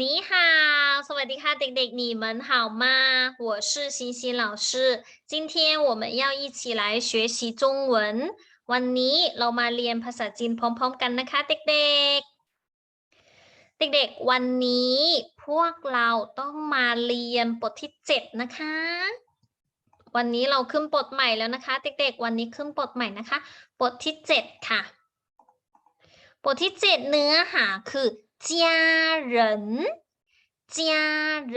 你好，สวัสดีค่ะเด็กๆ你们好吗我是欣欣老师今天我们要一起来学习中文วันนี้เรามาเรียนภาษาจีนพร้อม ๆ กันนะคะ เด็กๆ เด็กๆ วันนี้พวกเราต้องมาเรียนบทที่เจ็ดนะคะ วันนี้เราขึ้นบทใหม่แล้วนะคะ เด็กๆ วันนี้ขึ้นบทใหม่นะคะ บทที่เจ็ดค่ะ บทที่เจ็ดเนื้อหาคือ 家人家人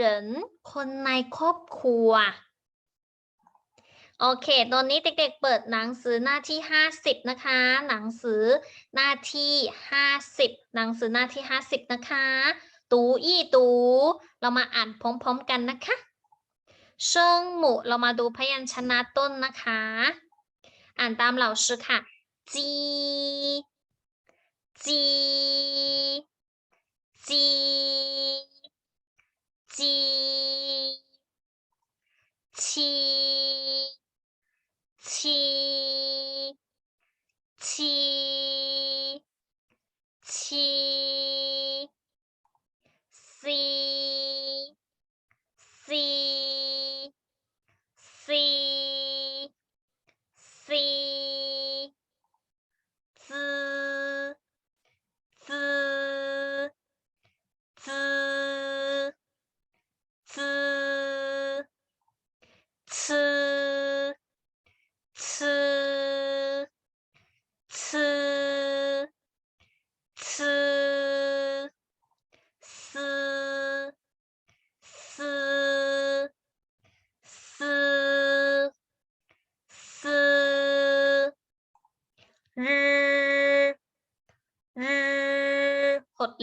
คนในครอบครัว โอเค ตอนนี้เด็กๆ เปิดหนังสือหน้าที่ 50 นะคะ หนังสือหน้าที่ 50 หนังสือหน้าที่ 50 นะคะ ตูอี้ตู เรามาอ่านพร้อมๆกันนะคะเชิงหมู่เรามาดูพยัญชนะต้นนะคะ อ่านตามเหล่าชื่อค่ะ จีจี จีจี七七七七 C C C C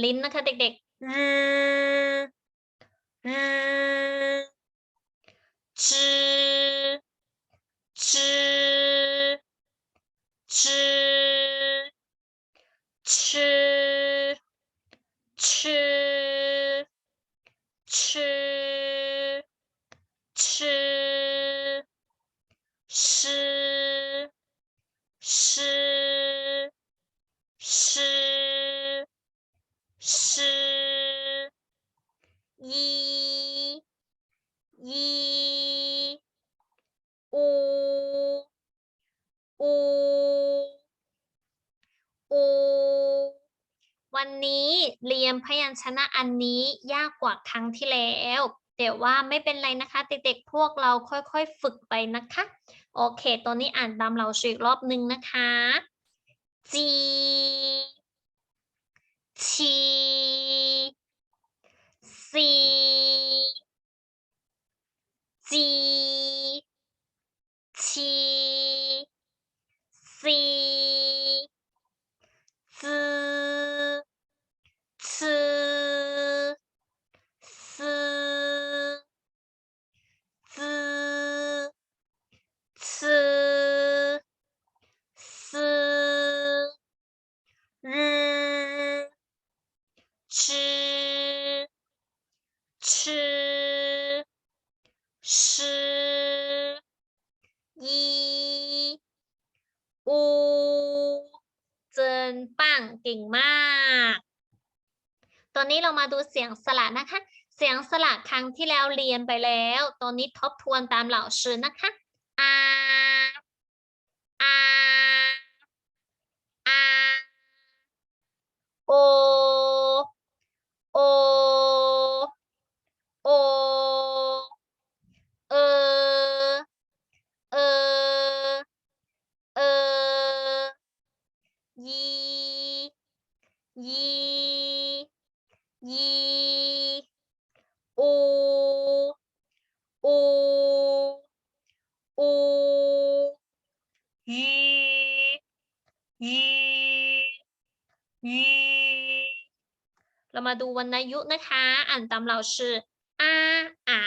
ลิ้นนะคะ เด็กๆ วันนี้เรียนพยัญชนะอันนี้ยากกว่าครั้งที่แล้วแต่ว่าไม่เป็นไรนะคะเด็กๆพวกเราค่อยๆฝึกไปนะคะ โอเค ตัวนี้อ่านตามเราชื่ออีกรอบหนึ่งนะคะจีชีซี ก่งมาก ตอนนี้เรามาดูเสียงสระนะคะ เสียงสระครั้งที่แล้วเรียนไปแล้ว ตอนนี้ทบทวนตามเหล่าชื่อนะคะอาอาอาโอโอโอ ยียีเรามาดูวรรณยุกต์นะคะ อ่านตามเราชื่ออาอา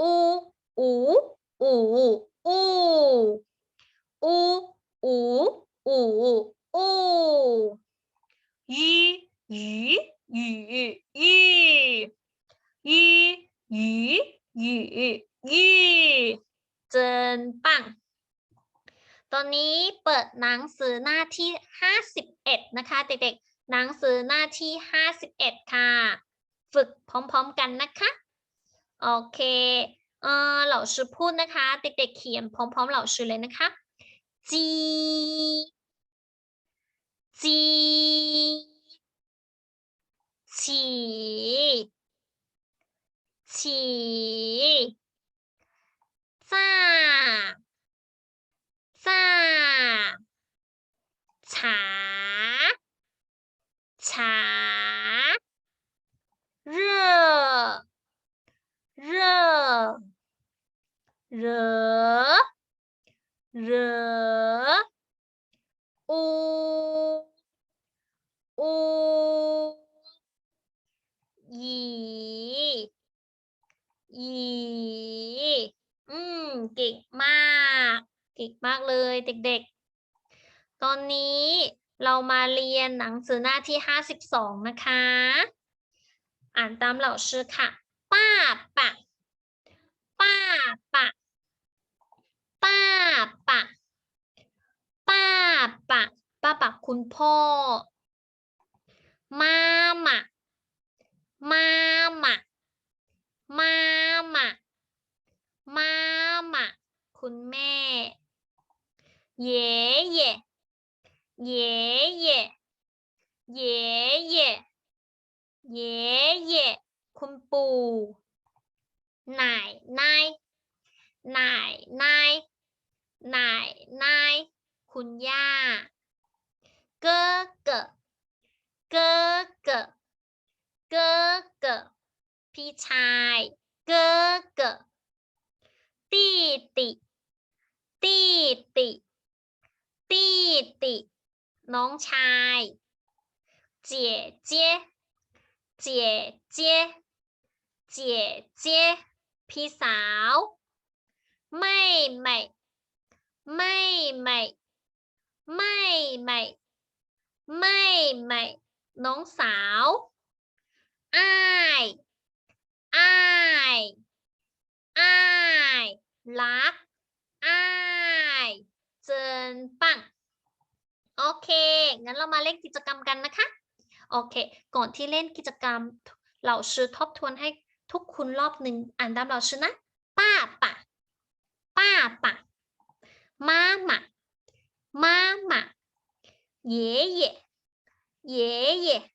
อูอูอูอูอูอูอูอูยี่หยีหยียียียียียีเจนปังตอนนี้เปิดหนังสือหน้าที่ 51 นะคะ เด็กๆ หนังสือหน้าที่ 51 ค่ะ ฝึกพร้อมๆกันนะคะ โอเคเออเหล่าชื่อพูดนะคะ เด็กๆเขียนพร้อมๆเหล่าชื่อเลยนะคะจีจีฉีฉีจ้าจ้าฉาฉา เหรอเหรออูอูหยีหยีอืม เก่งมาก เก่งมากเลยเด็กๆ ตอนนี้เรามาเรียนหนังสือหน้าที่ห้าสิบสองนะคะ อ่านตามเหล่าชื่อค่ะ ป้าปะ ป้าปะป้าปะป้าปะป้าปะคุณพ่อ มามะ มามะ นายนายคุณย่าเกอเกอเกอเกอเกอเกอพี่ชายเกอเกอตีติตีติตีติน้องชายเจี๋ยเจี๋ยเจี๋ยเจี๋ยเจี๋ยเจี๋ยพี่สาวไม่ ไม่ไม่ไม่ไม่ไม่ไม่ไม่น้องสาวอ้ายอ้ายอ้ายรักอ้ายเจนปังโอเค งั้นเรามาเล่นกิจกรรมกันนะคะ โอเค ก่อนที่เล่นกิจกรรม เราชื่อทบทวนให้ทุกคุณรอบหนึ่งอ่านตามเราชื่อนะป้าปะป้าปะ 妈妈妈妈爷爷爷爷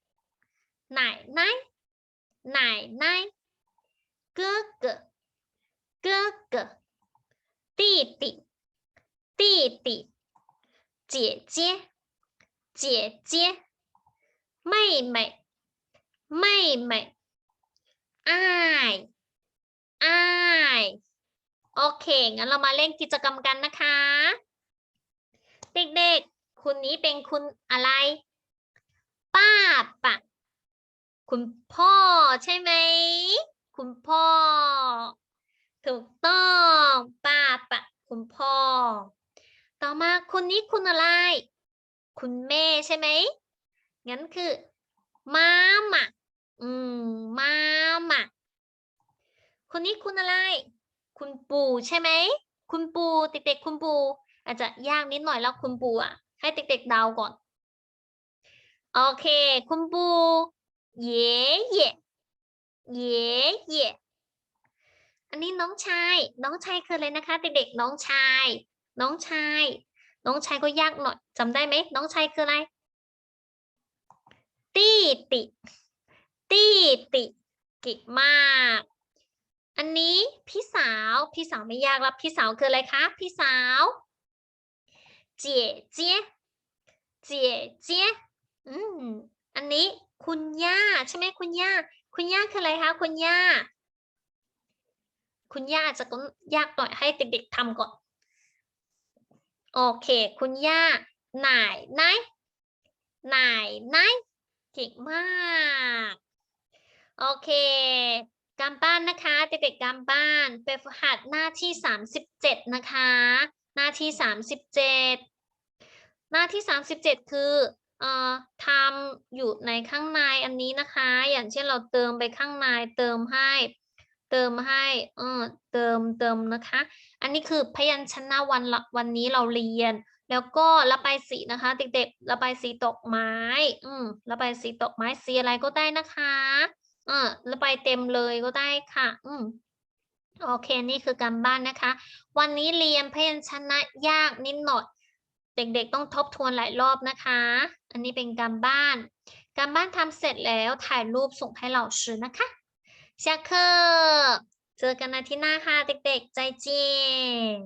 奶奶奶奶哥哥哥哥弟弟弟弟姐姐姐姐妹妹妹妹爱爱。 โอเค งั้นเรามาเล่นกิจกรรมกันนะคะ เด็กๆ คุณนี้เป็นคุณอะไร ป้าปะ คุณพ่อใช่ไหม คุณพ่อ ถูกต้อง ป้าปะ คุณพ่อ ต่อมาคนนี้คุณอะไร คุณแม่ใช่ไหม งั้นคือมาหมาอืมมาหมาคนนี้คุณอะไร คุณปู่ใช่ไหม คุณปู่เด็กๆคุณปู่อาจจะยากนิดหน่อยแล้วคุณปู่อะ ให้เด็กๆเดาก่อน โอเค คุณปู่เย่เย่เย่เย่อันนี้น้องชาย น้องชายคืออะไรนะคะ เด็กๆน้องชาย น้องชาย น้องชายก็ยากหน่อยจำได้ไหมน้องชายคืออะไรตีติตีติเก่งมาก อันนี้พี่สาวพี่สาวไม่ยากแล้วพี่สาวคืออะไรคะพี่สาวเจี๋ยเจี๋ยเจี๋ยเจี๋ยอืมอันนี้คุณย่าใช่ไหมคุณย่า คุณย่าคืออะไรคะคุณย่า คุณย่าจะต้องยากหน่อยให้เด็กๆทำก่อน โอเค คุณย่าหนไหนไหนไหนเก่งมาก โอเค การบ้านนะคะเด็กๆการบ้านเป็นฝึกหัดหน้าที่ 37 นะคะ หน้าที่ 37 หน้าที่ 37 คือเอ่อทำอยู่ในข้างในอันนี้นะคะ อย่างเช่นเราเติมไปข้างในเติมให้ เติมให้เออเติมเติมนะคะ อันนี้คือพยัญชนะวันละวันนี้เราเรียน แล้วก็ระบายสีนะคะ เด็กๆระบายสีดอกไม้ อืมระบายสีดอกไม้สีอะไรก็ได้นะคะ เออระบายเต็มเลยก็ได้ค่ะ อืมโอเค นี่คือการบ้านนะคะ วันนี้เรียนพยัญชนะยากนิดหน่อย เด็กๆต้องทบทวนหลายรอบนะคะ อันนี้เป็นการบ้าน การบ้านทำเสร็จแล้วถ่ายรูปส่งให้เราซื้อนะคะ下课เจอกันอาทิตย์หน้าค่ะเด็กๆ ใจเจียน